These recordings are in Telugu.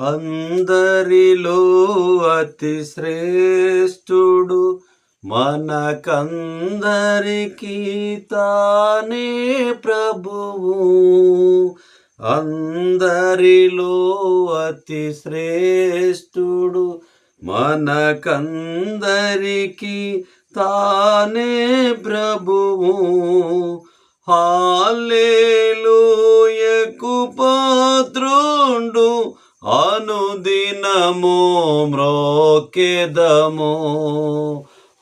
అందరిలో అతి శ్రేష్ఠుడు మనకందరికీ తానే ప్రభువు. అందరిలో అతి శ్రేష్ఠుడు మనకందరికీ తానే ప్రభువు. హాలేలుయకు పాత్రుండు అనుదినము మ్రోకెదము.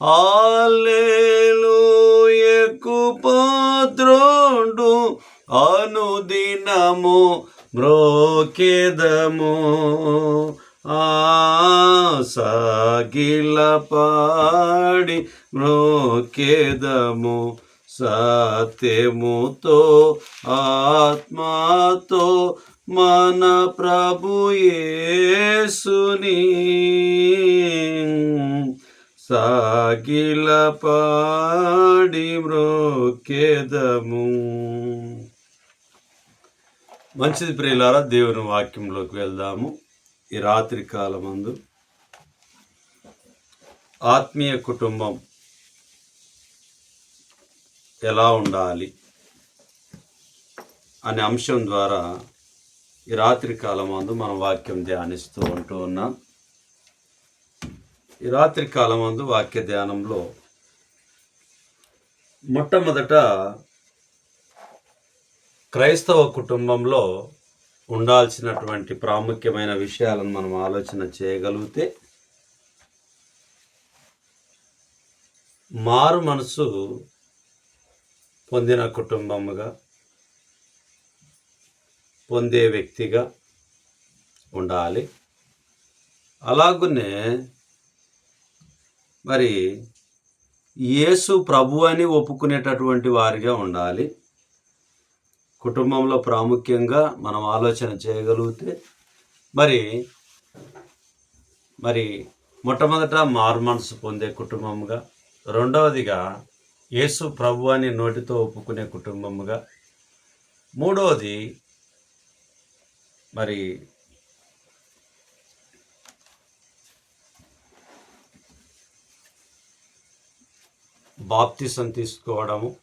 హాలేలుయకు పాత్రుండు అనుదినము మ్రోకెదము. ఆ సాగిల పాడి మ్రోకెదము సత్యముతో ఆత్మతో మన ప్రభు యేసుని సాగిల పాడి మ్రోకేదము మంచిది ప్రియులారా దేవుని వాక్యంలోకి వెళ్దాము. ఈ రాత్రి కాలమందు ఆత్మీయ కుటుంబం ఎలా ఉండాలి అనే అంశం ద్వారా ఈ రాత్రి కాలమందు మనం వాక్యం ధ్యానిస్తూ ఉంటూ ఉన్నాం. ఈ రాత్రి కాలమందు వాక్య ధ్యానంలో మొట్టమొదట క్రైస్తవ కుటుంబంలో ఉండాల్సినటువంటి ప్రాముఖ్యమైన విషయాలను మనం ఆలోచన చేయగలిగితే మారు మనసు పొందిన కుటుంబముగా పొందే వ్యక్తిగా ఉండాలి. అలాగునే మరి యేసు ప్రభు అని ఒప్పుకునేటటువంటి వారిగా ఉండాలి. కుటుంబంలో ప్రాముఖ్యంగా మనం ఆలోచన చేయగలిగితే మరి మరి మొట్టమొదట మార్మన్స్ పొందే కుటుంబముగా రెండవదిగా యేసు ప్రభు అని నోటితో ఒప్పుకునే కుటుంబముగా మూడవది మరి బాప్తిసం తీసుకోవడము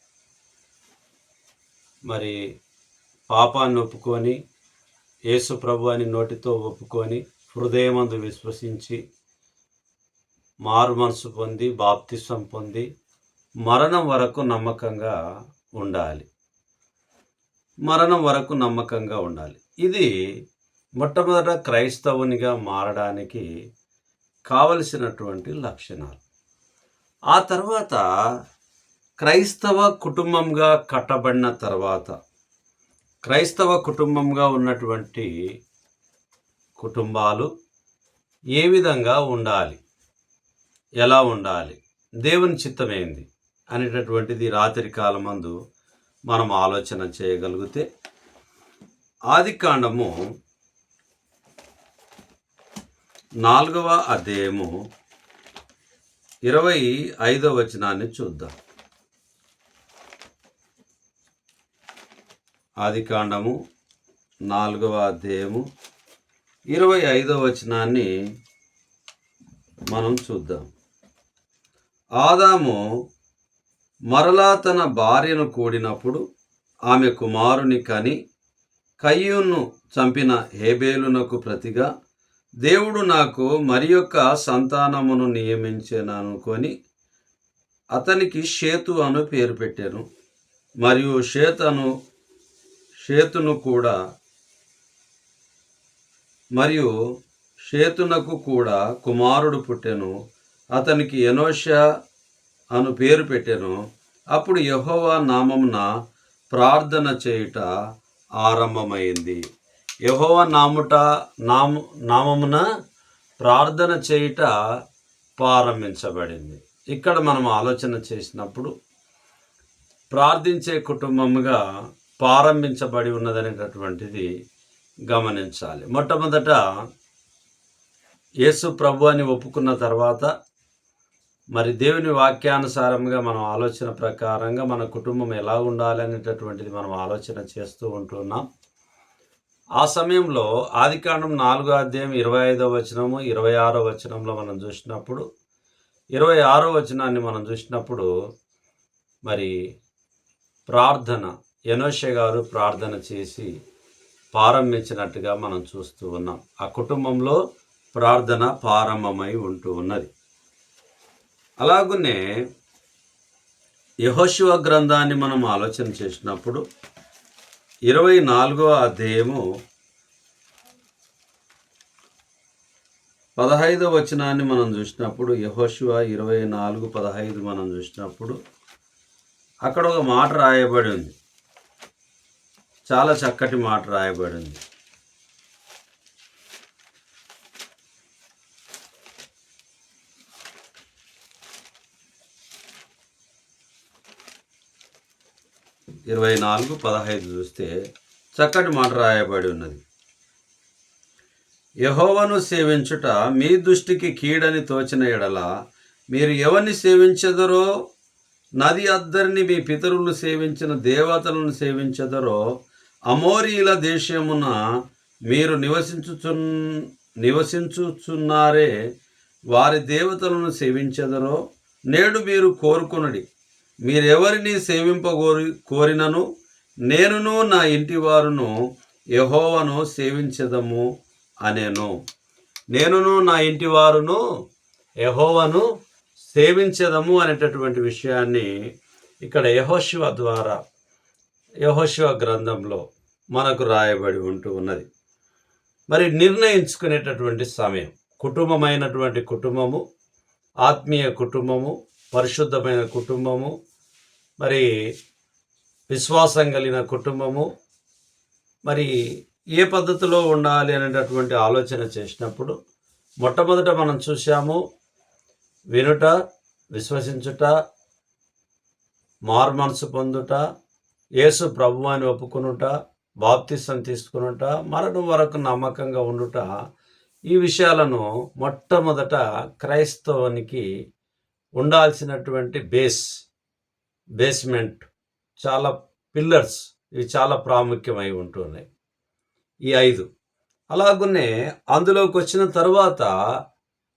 మరి పాపాన్ని ఒప్పుకొని యేసు ప్రభు అని నోటితో ఒప్పుకొని హృదయమందు విశ్వసించి మారు మనసు పొంది బాప్తిసం పొంది మరణం వరకు నమ్మకంగా ఉండాలి. మరణం వరకు నమ్మకంగా ఉండాలి. ఇది మొట్టమొదట క్రైస్తవునిగా మారడానికి కావలసినటువంటి లక్షణాలు. ఆ తర్వాత క్రైస్తవ కుటుంబంగా కట్టబడిన తర్వాత క్రైస్తవ కుటుంబంగా ఉన్నటువంటి కుటుంబాలు ఏ విధంగా ఉండాలి? ఎలా ఉండాలి? దేవుని చిత్తమేంది అనేటటువంటిది రాత్రి కాలమందు మనం ఆలోచన చేయగలిగితే ఆది కాండము నాలుగవ అధ్యాయము ఇరవై ఐదవ వచనాన్ని చూద్దాం. ఆది కాండము నాలుగవ అధ్యాయము ఇరవై ఐదవ వచనాన్ని మనం చూద్దాం. ఆదాము మరలా తన భార్యను కూడినప్పుడు ఆమె కుమారుని కని కయ్యూను చంపిన హేబేలునకు ప్రతిగా దేవుడు నాకు మరి యొక్క సంతానమును నియమించాననుకొని అతనికి షేతు అను పేరు పెట్టాను. మరియు షేతను షేతును కూడా మరియు షేతునకు కూడా కుమారుడు పుట్టెను. అతనికి ఎనోష అను పేరు పెట్టెను. అప్పుడు యహోవా నామంన ప్రార్థన చేయుట ఆరంభమైంది. యహోవ నాముట నామ నామమున ప్రార్థన చేయుట ప్రారంభించబడింది. ఇక్కడ మనం ఆలోచన చేసినప్పుడు ప్రార్థించే కుటుంబముగా ప్రారంభించబడి ఉన్నదనేటటువంటిది గమనించాలి. మొట్టమొదట యేసు ప్రభు అని ఒప్పుకున్న తర్వాత మరి దేవుని వాక్యానుసారంగా మనం ఆలోచన ప్రకారంగా మన కుటుంబం ఎలా ఉండాలి అనేటటువంటిది మనం ఆలోచన చేస్తూ ఉంటున్నాం. ఆ సమయంలో ఆదికాండం నాలుగో అధ్యాయం ఇరవై ఐదో వచనము ఇరవై ఆరో వచనంలో మనం చూసినప్పుడు ఇరవై ఆరో వచనాన్ని మనం చూసినప్పుడు మరి ప్రార్థన యనోష గారు ప్రార్థన చేసి ప్రారంభించినట్టుగా మనం చూస్తూ ఉన్నాం. ఆ కుటుంబంలో ప్రార్థన ప్రారంభమై ఉంటూ ఉన్నది. అలాగునే యహోశివ గ్రంథాన్ని మనం ఆలోచన చేసినప్పుడు ఇరవై నాలుగో అధ్యాయము పదహైదవ వచనాన్ని మనం చూసినప్పుడు యహోశివ ఇరవై నాలుగు పదహైదు మనం చూసినప్పుడు అక్కడ ఒక మాట రాయబడి ఉంది. చాలా చక్కటి మాట రాయబడి ఉంది. ఇరవై నాలుగు పదహైదు చూస్తే చక్కటి మాట రాయబడి ఉన్నది. యహోవను సేవించుట మీ దృష్టికి కీడని తోచిన ఎడల మీరు ఎవరిని సేవించదరో నది అద్దరిని మీ పితరులు సేవించిన దేవతలను సేవించదరో అమోరీల దేశమున మీరు నివసించుచున్ నివసించుచున్నారే వారి దేవతలను సేవించదరో నేడు మీరు కోరుకునడి. మీరెవరిని సేవింపగోరి కోరినను? నేనును నా ఇంటి వారును యహోవను సేవించదము అనేను. నేనును నా ఇంటి వారును యహోవను సేవించదము అనేటటువంటి విషయాన్ని ఇక్కడ యహోశివ ద్వారా యహోశివ గ్రంథంలో మనకు రాయబడి ఉంటూ ఉన్నది. మరి నిర్ణయించుకునేటటువంటి సమయం కుటుంబమైనటువంటి కుటుంబము ఆత్మీయ కుటుంబము పరిశుద్ధమైన కుటుంబము మరి విశ్వాసం కలిగిన కుటుంబము మరి ఏ పద్ధతిలో ఉండాలి అనేటటువంటి ఆలోచన చేసినప్పుడు మొట్టమొదట మనం చూసాము వినుట విశ్వసించుట మారు మనసు పొందుట యేసు ప్రభు అని ఒప్పుకొనుట బాప్తిసం తీసుకునుట మరణం వరకు నమ్మకంగా ఉండుట ఈ విషయాలను మొట్టమొదట క్రైస్తవానికి ఉండాల్సినటువంటి బేస్ బేస్మెంట్ చాలా పిల్లర్స్ ఇవి చాలా ప్రాముఖ్యమై ఉంటున్నాయి. ఈ ఐదు. అలాగునే అందులోకి వచ్చిన తర్వాత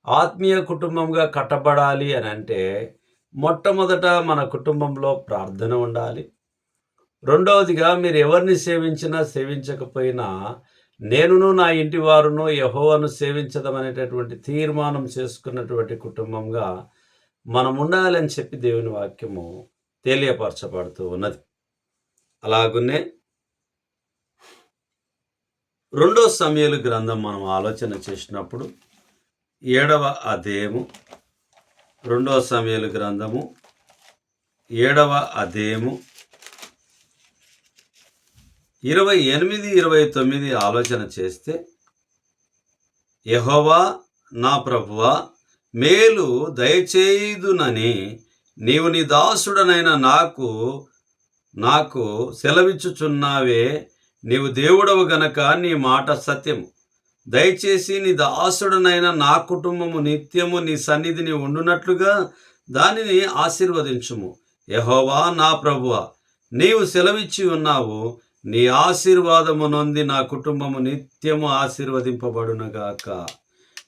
ఆత్మీయ కుటుంబంగా కట్టబడాలి అని అంటే మొట్టమొదట మన కుటుంబంలో ప్రార్థన ఉండాలి. రెండవదిగా మీరు ఎవరిని సేవించినా సేవించకపోయినా నేనును నా ఇంటి వారును యహోవను సేవించదమనేటటువంటి తీర్మానం చేసుకున్నటువంటి కుటుంబంగా మనం ఉండాలని చెప్పి దేవుని వాక్యము తెలియపరచబడుతూ ఉన్నది. అలాగునే రెండో సమయాలు గ్రంథం మనం ఆలోచన చేసినప్పుడు ఏడవ అధ్యాయము రెండో సమయాలు గ్రంథము ఏడవ అధ్యాయము ఇరవై ఎనిమిది ఇరవై తొమ్మిది ఆలోచన చేస్తే యహోవా నా ప్రభువా మేలు దయచేయుదునని నీవు నీ దాసుడనైన నాకు నాకు సెలవిచ్చుచున్నావే. నీవు దేవుడవు గనక నీ మాట సత్యము. దయచేసి నీ దాసుడనైన నా కుటుంబము నిత్యము నీ సన్నిధిని ఉండునట్లుగా దానిని ఆశీర్వదించుము. యహోవా నా ప్రభువ నీవు సెలవిచ్చి ఉన్నావు. నీ ఆశీర్వాదము నొంది నా కుటుంబము నిత్యము ఆశీర్వదింపబడునగాక.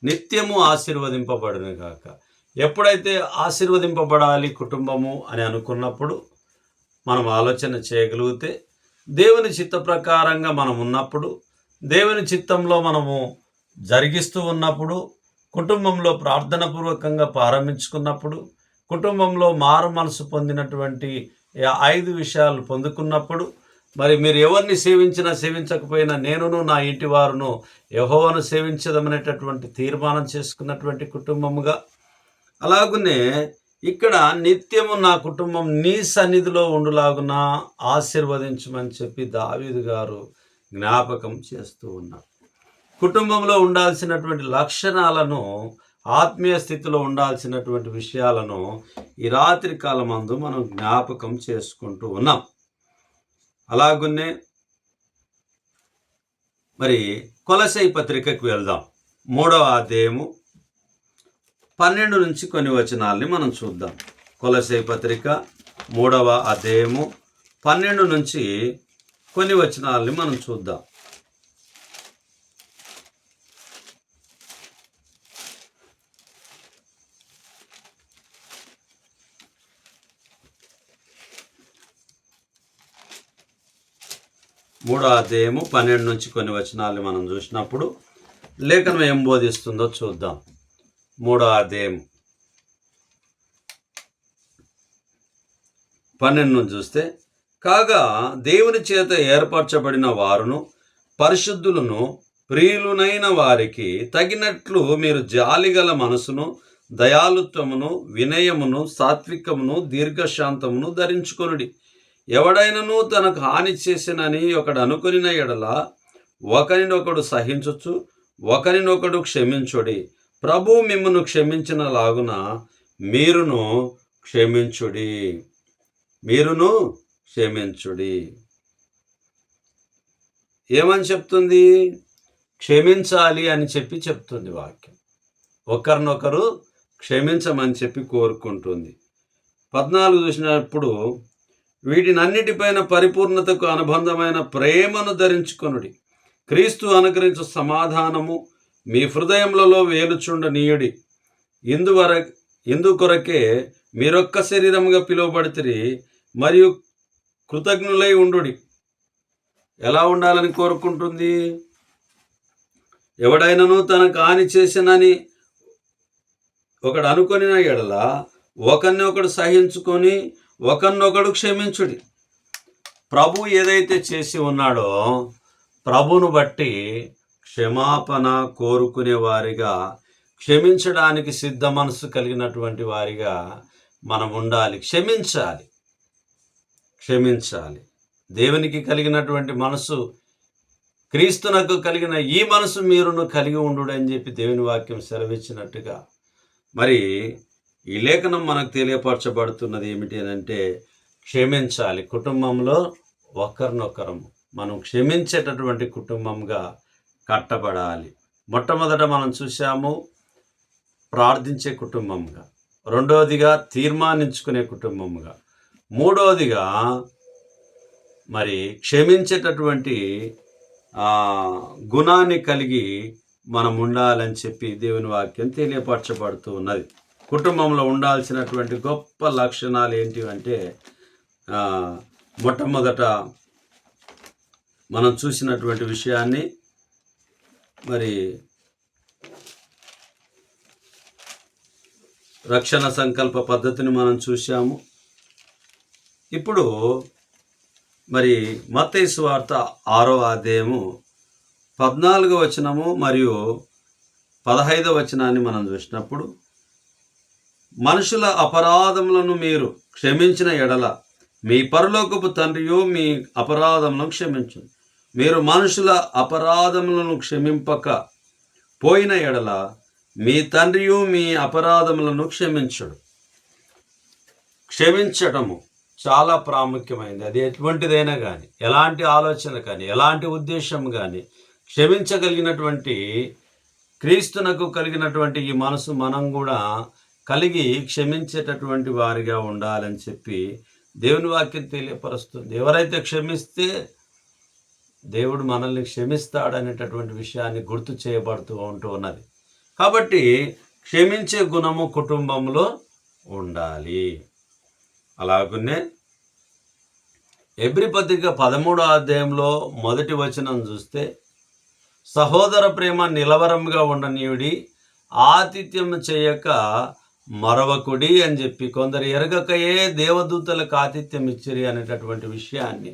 నిత్యము ఆశీర్వదింపబడునగాక ఎప్పుడైతే ఆశీర్వదింపబడాలి కుటుంబము అని అనుకున్నప్పుడు మనం ఆలోచన చేయగలిగితే దేవుని చిత్త ప్రకారంగా మనం ఉన్నప్పుడు దేవుని చిత్తంలో మనము జరిగిస్తూ ఉన్నప్పుడు కుటుంబంలో ప్రార్థనపూర్వకంగా ప్రారంభించుకున్నప్పుడు కుటుంబంలో మారు మనసు పొందినటువంటి ఐదు విషయాలు పొందుకున్నప్పుడు మరి మీరు ఎవరిని సేవించినా సేవించకపోయినా నేనును నా ఇంటి వారును యహోవను సేవించదమనేటటువంటి తీర్మానం చేసుకున్నటువంటి కుటుంబముగా. అలాగునే ఇక్కడ నిత్యము నా కుటుంబం నీ సన్నిధిలో ఉండులాగున ఆశీర్వదించమని చెప్పి దావీదు గారు జ్ఞాపకం చేస్తూ ఉన్నారు. కుటుంబంలో ఉండాల్సినటువంటి లక్షణాలను ఆత్మీయ స్థితిలో ఉండాల్సినటువంటి విషయాలను ఈ రాత్రి కాలమందు మనం జ్ఞాపకం చేసుకుంటూ ఉన్నాం. అలాగున్నే మరి కొలసై పత్రికకు వెళ్దాం. మూడవ అధ్యాయము పన్నెండు నుంచి కొన్ని వచనాల్ని మనం చూద్దాం. కొలసై పత్రిక మూడవ అధ్యాయము పన్నెండు నుంచి కొన్ని వచనాల్ని మనం చూద్దాం. మూడో అధ్యాయము పన్నెండు నుంచి కొన్ని వచనాలు మనం చూసినప్పుడు లేఖనం ఏం బోధిస్తుందో చూద్దాం. మూడో అధ్యాయం. పన్నెండు నుంచి చూస్తే కాగా దేవుని చేత ఏర్పరచబడిన వారును పరిశుద్ధులను ప్రియులునైన వారికి తగినట్లు మీరు జాలిగల మనసును దయాలుత్వమును వినయమును సాత్వికమును దీర్ఘశాంతమును ధరించుకొనుడి. ఎవడైనను తనకు హాని చేసినని ఒకడు అనుకునిన ఎడల ఒకరినొకడు సహించొచ్చు ఒకరినొకడు క్షమించుడి. ప్రభు మిమ్మను క్షమించిన లాగున మీరును క్షమించుడి. మీరును క్షమించుడి. ఏమని చెప్తుంది? క్షమించాలి అని చెప్పి చెప్తుంది వాక్యం. ఒకరినొకరు క్షమించమని చెప్పి కోరుకుంటుంది. పద్నాలుగు చూసినప్పుడు వీటినన్నిటిపైన పరిపూర్ణతకు అనుబంధమైన ప్రేమను ధరించుకొనుడి. క్రీస్తు అనుగ్రహించు సమాధానము మీ హృదయములలో వేలుచుండ నీయుడి ఇందువర ఇందుకొరకే మీరొక్క శరీరముగా పిలువబడితే మరియు కృతజ్ఞులై ఉండుడి. ఎలా ఉండాలని కోరుకుంటుంది? ఎవడైనను తనకు హాని చేసినని ఒకడు అనుకొనిన ఎడల ఒకరిని ఒకడు సహించుకొని ఒకరినొకడు క్షమించుడి. ప్రభు ఏదైతే చేసి ఉన్నాడో ప్రభును బట్టి క్షమాపణ కోరుకునే వారిగా క్షమించడానికి సిద్ధ మనసు కలిగినటువంటి వారిగా మనం ఉండాలి. క్షమించాలి. క్షమించాలి. దేవునికి కలిగినటువంటి మనసు క్రీస్తునకు కలిగిన ఈ మనసు మీరును కలిగి ఉండు అని చెప్పి దేవుని వాక్యం సెలవిచ్చినట్టుగా. మరి ఈ లేఖనం మనకు తెలియపరచబడుతున్నది ఏమిటి అని అంటే క్షమించాలి. కుటుంబంలో ఒకరినొకరము. మనం క్షమించేటటువంటి కుటుంబంగా కట్టబడాలి. మొట్టమొదట మనం చూసాము ప్రార్థించే కుటుంబంగా. రెండవదిగా తీర్మానించుకునే కుటుంబంగా. మూడవదిగా మరి క్షమించేటటువంటి గుణాన్ని కలిగి మనం ఉండాలని చెప్పి దేవుని వాక్యం తెలియపరచబడుతూ ఉన్నది కుటుంబంలో ఉండాల్సినటువంటి గొప్ప లక్షణాలు ఏంటి అంటే మొట్టమొదట మనం చూసినటువంటి విషయాన్ని మరి రక్షణ సంకల్ప పద్ధతిని మనం చూశాము. ఇప్పుడు మరి మతేసు వార్త ఆరో అధ్యాయము పద్నాలుగో వచనము మరియు పదహైదో వచనాన్ని మనం చూసినప్పుడు మనుషుల అపరాధములను మీరు క్షమించిన ఎడల మీ పరలోకపు తండ్రియో మీ అపరాధములను క్షమించు మీరు మనుషుల అపరాధములను క్షమింపక పోయిన ఎడల మీ తండ్రియు మీ అపరాధములను క్షమించడు క్షమించటము చాలా ప్రాముఖ్యమైనది. అది ఎటువంటిదైనా కానీ ఎలాంటి ఆలోచన కానీ ఎలాంటి ఉద్దేశం కానీ క్షమించగలిగినటువంటి క్రీస్తునకు కలిగినటువంటి ఈ మనసు మనం కూడా కలిగి క్షమించేటటువంటి వారిగా ఉండాలని చెప్పి దేవుని వాక్యం తెలియపరుస్తుంది. ఎవరైతే క్షమిస్తే దేవుడు మనల్ని క్షమిస్తాడనేటటువంటి విషయాన్ని గుర్తు చేయబడుతూ ఉంటూ ఉన్నది. కాబట్టి క్షమించే గుణము కుటుంబంలో ఉండాలి. అలాగనే ఎబ్రి పత్రిక పదమూడో అధ్యాయంలో మొదటి వచనం చూస్తే సహోదర ప్రేమ నిలవరంగా ఉండనీయుడి ఆతిథ్యం చేయక మరవకుడి అని చెప్పి కొందరు ఎరగకయే దేవదూతలకు ఆతిథ్యం ఇచ్చిరి అనేటటువంటి విషయాన్ని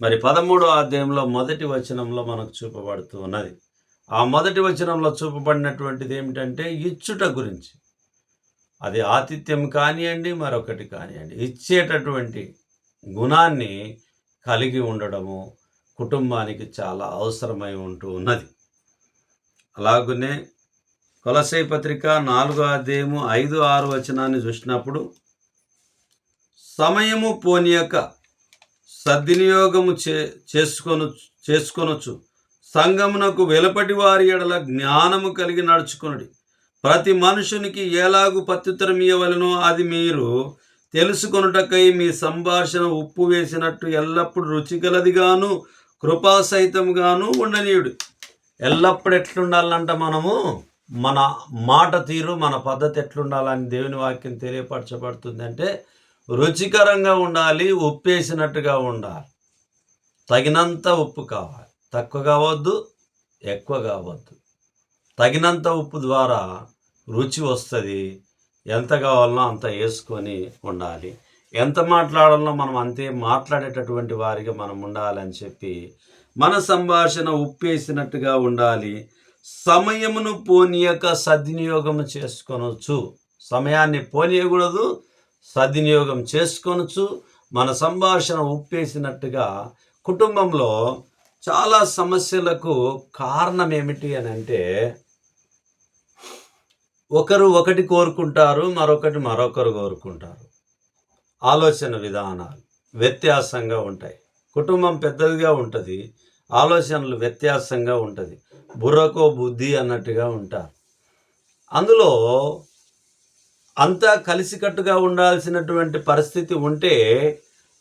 మరి పదమూడో అధ్యాయంలో మొదటి వచనంలో మనకు చూపబడుతూ ఉన్నది. ఆ మొదటి వచనంలో చూపబడినటువంటిది ఏమిటంటే ఇచ్చుట గురించి. అది ఆతిథ్యం కానివ్వండి మరొకటి కానివ్వండి ఇచ్చేటటువంటి గుణాన్ని కలిగి ఉండడము కుటుంబానికి చాలా అవసరమై ఉంటూ ఉన్నది. అలాగనే కొలసై పత్రిక నాలుగో అధ్యాయము ఐదు ఆరు వచనాన్ని చూసినప్పుడు సమయము పోనీయక సద్వినియోగము చే చేసుకొను చేసుకొనొచ్చు. సంగమునకు వెలపటి వారి ఎడల జ్ఞానము కలిగి నడుచుకునుడి. ప్రతి మనుషునికి ఎలాగు ప్రత్యుత్తరం ఇవ్వవలనో అది మీరు తెలుసుకొనుటకై మీ సంభాషణ ఉప్పు వేసినట్టు ఎల్లప్పుడు రుచిగలదిగాను కృపాసహితంగాను ఉండనీయుడు. ఎల్లప్పుడు ఎట్లుండాలంట మనము? మన మాట తీరు మన పద్ధతి ఎట్లుండాలని దేవుని వాక్యం తెలియపరచబడుతుంది అంటే రుచికరంగా ఉండాలి ఉప్పేసినట్టుగా ఉండాలి. తగినంత ఉప్పు కావాలి. తక్కువ కావద్దు ఎక్కువ కావద్దు. తగినంత ఉప్పు ద్వారా రుచి వస్తుంది. ఎంత కావాలనో అంత వేసుకొని ఉండాలి. ఎంత మాట్లాడాలనో మనం అంతే మాట్లాడేటటువంటి వారిగా మనం ఉండాలని చెప్పి మన సంభాషణ ఉప్పేసినట్టుగా ఉండాలి. సమయమును పోనీయక సద్వినియోగం చేసుకొనొచ్చు. సమయాన్ని పోనీయకూడదు సద్వినియోగం చేసుకొనొచ్చు. మన సంభాషణ ఉప్పేసినట్టుగా కుటుంబంలో చాలా సమస్యలకు కారణం ఏమిటి అని అంటే ఒకరు ఒకటి కోరుకుంటారు మరొకటి మరొకరు కోరుకుంటారు. ఆలోచన విధానాలు వ్యత్యాసంగా ఉంటాయి. కుటుంబం పెద్దదిగా ఉంటుంది ఆలోచనలు వ్యత్యాసంగా ఉంటుంది. బుర్రకో బుద్ధి అన్నట్టుగా ఉంటారు అందులో అంతా కలిసికట్టుగా ఉండాల్సినటువంటి పరిస్థితి ఉంటే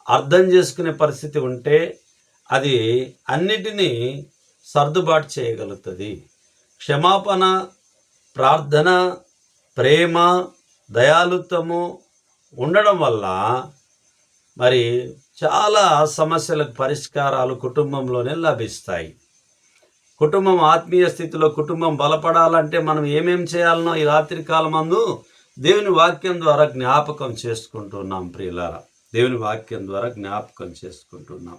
అర్థం చేసుకునే పరిస్థితి ఉంటే అది అన్నిటినీ సర్దుబాటు చేయగలుగుతుంది. క్షమాపణ ప్రార్థన ప్రేమ దయాలుత్వము ఉండడం వల్ల మరి చాలా సమస్యలకు పరిష్కారాలు కుటుంబంలోనే లభిస్తాయి. కుటుంబం ఆత్మీయ స్థితిలో కుటుంబం బలపడాలంటే మనం ఏమేం చేయాలనో ఈ రాత్రి కాలమందు దేవుని వాక్యం ద్వారా జ్ఞాపకం చేసుకుంటున్నాం ప్రియులారా. దేవుని వాక్యం ద్వారా జ్ఞాపకం చేసుకుంటున్నాం.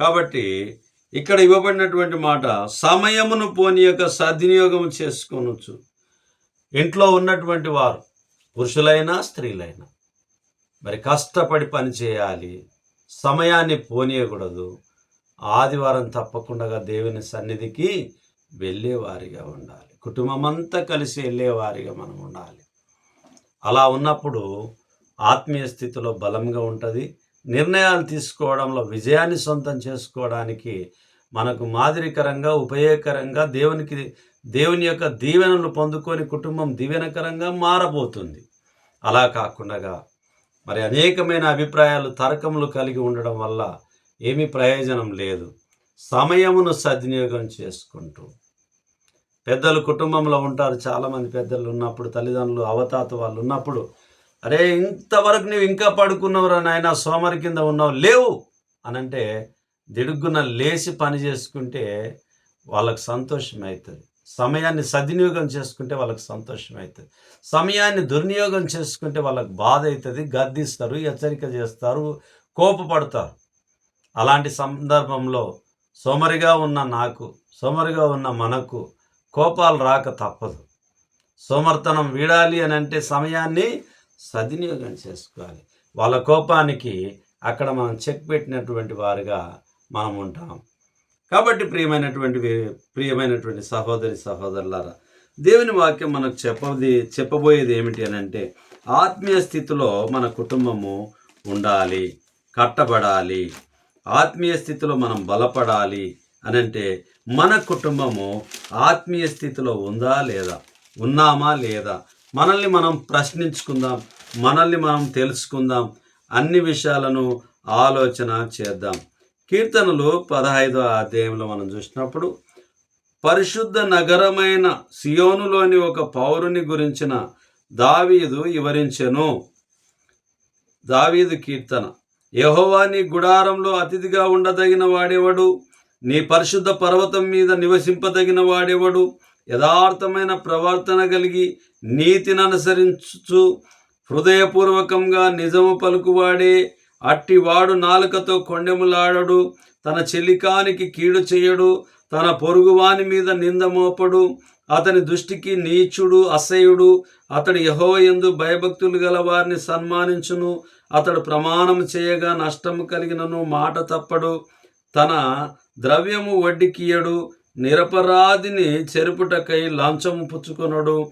కాబట్టి ఇక్కడ ఇవ్వబడినటువంటి మాట సమయమును పోనీయక సద్వినియోగం చేసుకోనొచ్చు ఇంట్లో ఉన్నటువంటి వారు పురుషులైనా స్త్రీలైనా మరి కష్టపడి పని చేయాలి సమయాన్ని పోనీయకూడదు ఆదివారం తప్పకుండా దేవుని సన్నిధికి వెళ్ళేవారిగా ఉండాలి. కుటుంబం అంతా కలిసి వెళ్ళేవారిగా మనం ఉండాలి. అలా ఉన్నప్పుడు ఆత్మీయ స్థితిలో బలంగా ఉంటుంది. నిర్ణయాలు తీసుకోవడంలో విజయాన్ని సొంతం చేసుకోవడానికి మనకు మాదిరికరంగా ఉపయోగకరంగా దేవునికి దేవుని యొక్క దీవెనలు పొందుకొని కుటుంబం దీవెనకరంగా మారబోతుంది. అలా కాకుండా మరి అనేకమైన అభిప్రాయాలు తర్కములు కలిగి ఉండడం వల్ల ఏమీ ప్రయోజనం లేదు. సమయమును సద్వినియోగం చేసుకుంటూ. పెద్దలు కుటుంబంలో ఉంటారు చాలామంది పెద్దలు ఉన్నప్పుడు తల్లిదండ్రులు అవతాత వాళ్ళు ఉన్నప్పుడు అరే ఇంతవరకు నువ్వు ఇంకా పడుకున్నవరా నాయన సోమరి కింద ఉన్నావు లేవు. అని అంటే దిడుగున లేచి పని చేసుకుంటే వాళ్ళకి సంతోషం అవుతుంది సమయాన్ని సద్వినియోగం చేసుకుంటే వాళ్ళకి సంతోషం అవుతుంది సమయాన్ని దుర్వినియోగం చేసుకుంటే వాళ్ళకి బాధ అవుతుంది గద్దిస్తారు హెచ్చరిక చేస్తారు కోపపడతారు. అలాంటి సందర్భంలో సోమరిగా ఉన్న నాకు సోమరిగా ఉన్న మనకు కోపాలు రాక తప్పదు. సోమర్తనం వీడాలి అని అంటే సమయాన్ని సద్వినియోగం చేసుకోవాలి. వాళ్ళ కోపానికి అక్కడ మనం చెక్ పెట్టినటువంటి వారుగా మనం ఉంటాం. కాబట్టి ప్రియమైనటువంటి ప్రియమైనటువంటి సహోదరి సహోదరులారా దేవుని వాక్యం మనకు చెప్పది చెప్పబోయేది ఏమిటి అని అంటే ఆత్మీయ స్థితిలో మన కుటుంబము ఉండాలి కట్టబడాలి. ఆత్మీయ స్థితిలో మనం బలపడాలి అని అంటే మన కుటుంబము ఆత్మీయ స్థితిలో ఉందా లేదా? ఉన్నామా లేదా? మనల్ని మనం ప్రశ్నించుకుందాం మనల్ని మనం తెలుసుకుందాం అన్ని విషయాలను ఆలోచన చేద్దాం. కీర్తనలు పదహైదో అధ్యాయంలో మనం చూసినప్పుడు పరిశుద్ధ నగరమైన సియోనులోని ఒక పౌరుని గురించిన దావీదు వివరించెను. దావీదు కీర్తన. యహోవాని నీ గుడారంలో అతిథిగా ఉండదగిన వాడేవాడు? నీ పరిశుద్ధ పర్వతం మీద నివసింపదగిన వాడేవాడు? యథార్థమైన ప్రవర్తన కలిగి నీతిని అనుసరించు హృదయపూర్వకంగా నిజము పలుకువాడే అట్టివాడు నాలుకతో కొండెములాడడు. తన చెలికానికి కీడు చేయడు. తన పొరుగువాని మీద నింద మోపడు. అతని దృష్టికి నీచుడు అసహ్యుడు. అతడు యహోయందు భయభక్తులు గల వారిని సన్మానించును. అతడు ప్రమాణం చేయగా నష్టము కలిగినను మాట తప్పడు. తన ద్రవ్యము వడ్డీకియడు నిరపరాధిని చెరుపుటకై లంచము పుచ్చుకొనడు.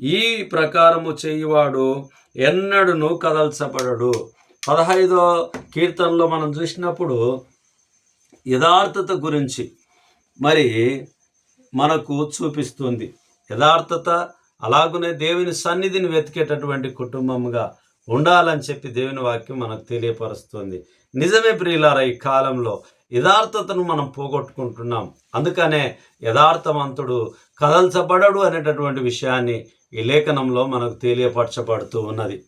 ఈ ప్రకారము చేయువాడు ఎన్నడును కదల్చబడడు. పదహైదో కీర్తనలో మనం చూసినప్పుడు యథార్థత గురించి మరి మనకు చూపిస్తుంది. యథార్థత అలాగునే దేవుని సన్నిధిని వెతికేటటువంటి కుటుంబంగా ఉండాలని చెప్పి దేవుని వాక్యం మనకు తెలియపరుస్తుంది. నిజమే ప్రియులారా ఈ కాలంలో యథార్థతను మనం పోగొట్టుకుంటున్నాం. అందుకనే యథార్థవంతుడు కదల్చబడడు అనేటటువంటి విషయాన్ని ఈ లేఖనంలో మనకు తెలియపరచబడుతూ ఉన్నది.